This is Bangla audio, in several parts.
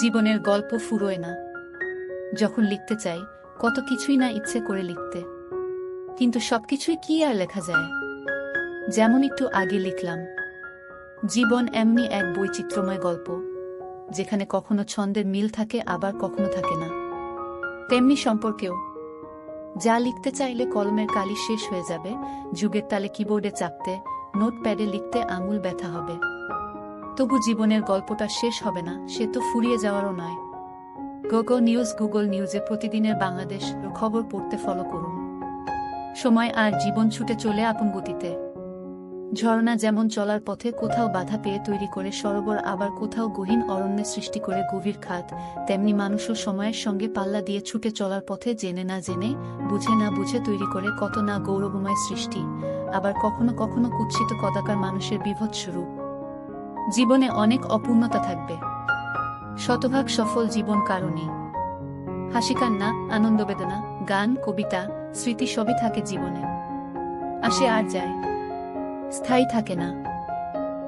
জীবনের গল্প ফুরোয় না। যখন লিখতে চাই, কত কিছুই না ইচ্ছে করে লিখতে। কিন্তু সবকিছুই কি আর লেখা যায়? যেমন একটু আগে লিখলাম, জীবন এমনি এক বৈচিত্র্যময় গল্প, যেখানে কখনো ছন্দের মিল থাকে, আবার কখনো থাকে না। তেমনি সম্পর্কেও। যা লিখতে চাইলে কলমের কালি শেষ হয়ে যাবে, যুগের তালে কিবোর্ডে চাপতে, নোটপ্যাডে লিখতে আঙুল ব্যথা হবে। তবু জীবনের গল্পটা শেষ হবে না, সে তো ফুরিয়ে যাওয়ারও নয়। গুগল নিউজ গুগল নিউজে প্রতিদিনের বাংলাদেশ খবর পড়তে ফলো করুন। সময় আর জীবন ছুটে চলে আপন গতিতে। ঝর্ণা যেমন চলার পথে কোথাও বাধা পেয়ে তৈরি করে সরোবর, আবার কোথাও গহীন অরণ্যে সৃষ্টি করে গভীর খাত তেমনি মানুষও সময়ের সঙ্গে পাল্লা দিয়ে ছুটে চলার পথে জেনে না জেনে, বুঝে না বুঝে তৈরি করে কত না গৌরবময় সৃষ্টি। আবার কখনো কখনো কুৎসিত কদাকার মানুষের বিভৎস রূপ। জীবনে অনেক অপূর্ণতা থাকবে। শতভাগ সফল জীবন কারণে। হাসি কান্না আনন্দ বেদনা গান, কবিতা, স্মৃতি সবই থাকে জীবনে। আসে আর যায়। স্থায়ী থাকে না।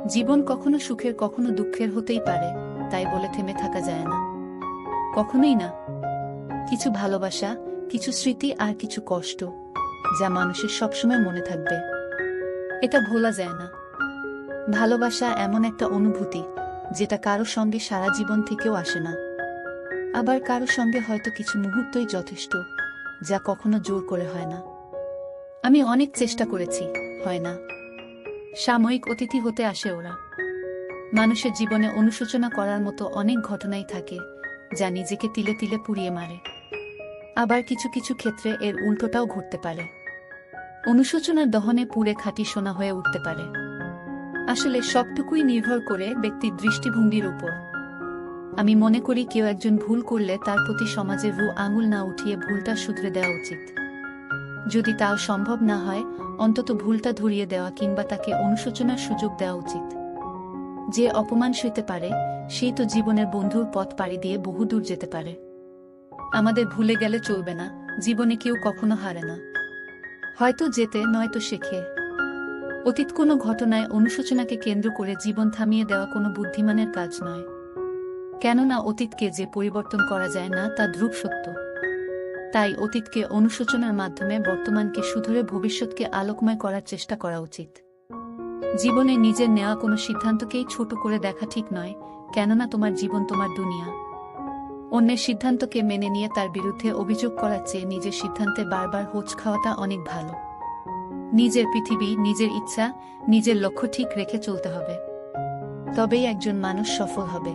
জীবন কখনো সুখের, কখনো দুঃখের হতেই পারে, তাই বলে থেমে থাকা যায় না। কখনোই না। কিছু ভালোবাসা, কিছু স্মৃতি আর কিছু কষ্ট, যা মানুষের সবসময় মনে থাকবে। এটা ভোলা যায় না। ভালোবাসা এমন একটা অনুভূতি, যেটা কারও সঙ্গে সারা জীবন থেকেও আসে না। আবার কারও সঙ্গে হয়তো কিছু মুহূর্তই যথেষ্ট, যা কখনো জোর করে হয় না। আমি অনেক চেষ্টা করেছি, হয় না। সাময়িক অতিথি হতে আসে ওরা। মানুষের জীবনে অনুশোচনা করার মতো অনেক ঘটনাই থাকে, যা নিজেকে তিলে তিলে পুড়িয়ে মারে। আবার কিছু কিছু ক্ষেত্রে এর উল্টোটাও ঘটতে পারে। অনুশোচনার দহনে পুড়ে খাঁটি সোনা হয়ে উঠতে পারে। আসলে সবটুকুই নির্ভর করে ব্যক্তির দৃষ্টিভঙ্গির উপর। আমি মনে করি কেউ একজন ভুল করলে তার প্রতি সমাজের রু আঙুল না উঠিয়ে ভুলটা শুধরে দেওয়া উচিত। যদি তাও সম্ভব না হয়, অন্তত ভুলটা ধরিয়ে দেওয়া কিংবা তাকে অনুশোচনার সুযোগ দেওয়া উচিত। যে অপমান সইতে পারে, সেই তো জীবনের বন্ধুর পথ পাড়ি দিয়ে বহুদূর যেতে পারে। আমাদের ভুলে গেলে চলবে না, জীবনে কেউ কখনো হারে না। হয়তো যেতে, নয়তো শেখে। অতীত কোনো ঘটনায় অনুশোচনাকে কেন্দ্র করে জীবন থামিয়ে দেওয়া কোনো বুদ্ধিমানের কাজ নয়। কেননা অতীতকে যে পরিবর্তন করা যায় না, তা ধ্রুব সত্য। তাই অতীতকে অনুশোচনার মাধ্যমে বর্তমানকে শুধরে ভবিষ্যৎকে আলোকময় করার চেষ্টা করা উচিত। জীবনে নিজের নেওয়া কোনো সিদ্ধান্তকেই ছোট করে দেখা ঠিক নয়, কেননা তোমার জীবন তোমার দুনিয়া। অন্যের সিদ্ধান্তকে মেনে নিয়ে তার বিরুদ্ধে অভিযোগ করার চেয়ে নিজের সিদ্ধান্তে বারবার হোঁচ খাওয়াটা অনেক ভালো। নিজের পৃথিবী, নিজের ইচ্ছা, নিজের লক্ষ্য ঠিক রেখে চলতে হবে। তবেই একজন মানুষ সফল হবে।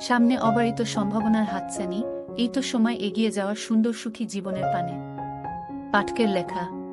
সামনে অবারিত সম্ভাবনার হাতছানি, এই তো সময় এগিয়ে যাওয়ার সুন্দর সুখী জীবনের পানে। পাঠকের লেখা